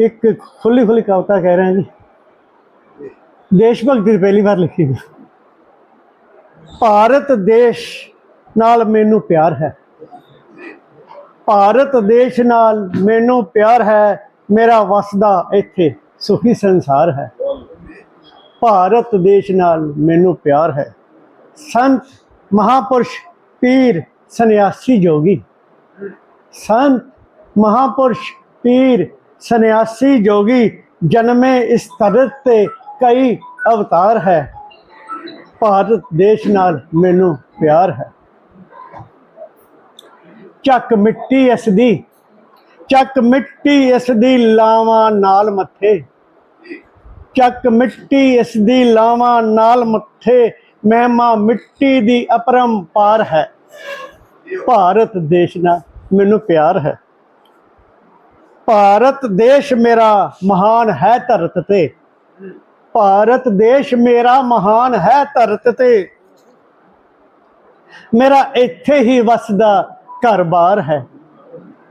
ਇੱਕ ਖੁੱਲੀ ਖੁੱਲੀ ਕਵਿਤਾ ਕਹਿ ਰਿਹਾ ਜੀ। ਦੇਸ਼ ਭਗਤੀ ਦੀ ਪਹਿਲੀ ਵਾਰ ਲਿਖੀ ਹੈ ਭਾਰਤ ਦੇਸ਼ ਨਾਲ ਮੈਨੂੰ ਪਿਆਰ ਹੈ। ਭਾਰਤ ਦੇਸ਼ ਨਾਲ ਮੈਨੂੰ ਪਿਆਰ ਹੈ। ਮੇਰਾ ਵਸਦਾ ਇੱਥੇ ਸੁਖੀ ਸੰਸਾਰ ਹੈ। ਭਾਰਤ ਦੇਸ਼ ਨਾਲ ਮੈਨੂੰ ਪਿਆਰ ਹੈ। ਸੰਤ ਮਹਾਪੁਰਸ਼ ਪੀਰ ਸੰਨਿਆਸੀ ਜੋਗੀ। ਸੰਤ ਮਹਾਪੁਰਸ਼ ਪੀਰ ਸੰਨਿਆਸੀ ਜੋਗੀ ਜਨਮੇ ਇਸ ਤਰਤ ਤੇ ਕਈ ਅਵਤਾਰ ਹੈ। ਭਾਰਤ ਦੇਸ਼ ਨਾਲ ਮੈਨੂੰ ਪਿਆਰ ਹੈ। ਚੱਕ ਮਿੱਟੀ ਇਸ ਦੀ ਚੱਕ ਮਿੱਟੀ ਇਸ ਦੀ ਲਾਵਾਂ ਨਾਲ ਮੱਥੇ। ਚੱਕ ਮਿੱਟੀ ਇਸ ਦੀ ਲਾਵਾਂ ਨਾਲ ਮੱਥੇ, ਮਹਿਮਾ ਮਿੱਟੀ ਦੀ ਅਪਰੰਪਾਰ ਹੈ। ਭਾਰਤ ਦੇਸ਼ ਨਾਲ ਮੈਨੂੰ ਪਿਆਰ ਹੈ। ਭਾਰਤ ਦੇਸ਼ ਮੇਰਾ ਮਹਾਨ ਹੈ ਧਰਤ ਤੇ। ਭਾਰਤ ਦੇਸ਼ ਮੇਰਾ ਮਹਾਨ ਹੈ ਧਰਤ ਤੇ। ਮੇਰਾ ਇੱਥੇ ਹੀ ਵਸਦਾ ਘਰ-ਬਾਰ ਹੈ।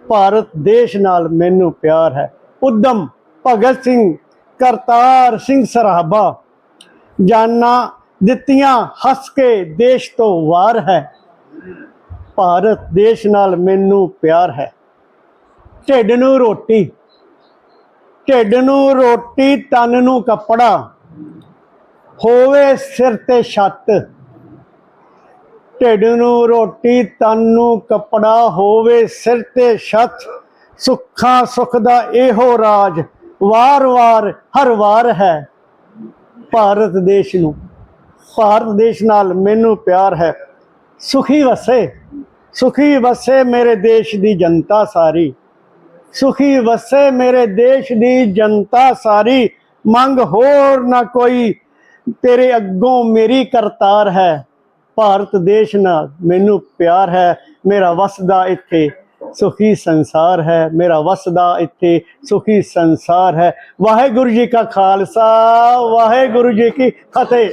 ਭਾਰਤ ਦੇਸ਼ ਨਾਲ ਮੈਨੂੰ ਪਿਆਰ ਹੈ। ਉਦਮ ਭਗਤ ਸਿੰਘ, ਕਰਤਾਰ ਸਿੰਘ ਸਰਾਭਾ। ਜਾਨਾਂ ਦਿੱਤੀਆਂ ਹੱਸ ਕੇ ਦੇਸ਼ ਤੋਂ ਵਾਰ ਹੈ। ਭਾਰਤ ਦੇਸ਼ ਨਾਲ ਮੈਨੂੰ ਪਿਆਰ ਹੈ। ਢਿੱਡ ਨੂੰ ਰੋਟੀ, ਢਿੱਡ ਨੂੰ ਰੋਟੀ, ਤਨ ਨੂੰ ਕੱਪੜਾ, ਹੋਵੇ ਸਿਰ ਤੇ ਛੱਤ। ਢਿੱਡ ਨੂੰ ਰੋਟੀ, ਤਨ ਨੂੰ ਕੱਪੜਾ, ਹੋਵੇ ਸਿਰ ਤੇ ਛੱਤ। ਸੁੱਖਾਂ ਸੁਖ ਦਾ ਇਹੋ ਰਾਜ ਵਾਰ-ਵਾਰ ਹਰ ਵਾਰ ਹੈ। ਭਾਰਤ ਦੇਸ਼ ਨੂੰ, ਭਾਰਤ ਦੇਸ਼ ਨਾਲ ਮੈਨੂੰ ਪਿਆਰ ਹੈ। ਸੁਖੀ ਵਸੇ ਸੁਖੀ ਵਸੇ ਮੇਰੇ ਦੇਸ਼ ਦੀ ਜਨਤਾ ਸਾਰੀ। ਸੁਖੀ ਵਸੇ ਮੇਰੇ ਦੇਸ਼ ਦੀ ਜਨਤਾ ਸਾਰੀ। ਮੰਗ ਹੋਰ ਨਾ ਕੋਈ, ਤੇਰੇ ਅੱਗੋਂ ਮੇਰੀ ਕਰਤਾਰ ਹੈ। ਭਾਰਤ ਦੇਸ਼ ਨਾਲ ਮੈਨੂੰ ਪਿਆਰ ਹੈ, ਮੇਰਾ ਵਸਦਾ ਇੱਥੇ ਸੁਖੀ ਸੰਸਾਰ ਹੈ, ਮੇਰਾ ਵਸਦਾ ਇੱਥੇ ਸੁਖੀ ਸੰਸਾਰ ਹੈ। ਵਾਹਿਗੁਰੂ ਜੀ ਕਾ ਖਾਲਸਾ, ਵਾਹਿਗੁਰੂ ਜੀ ਕੀ ਫਤਿਹ।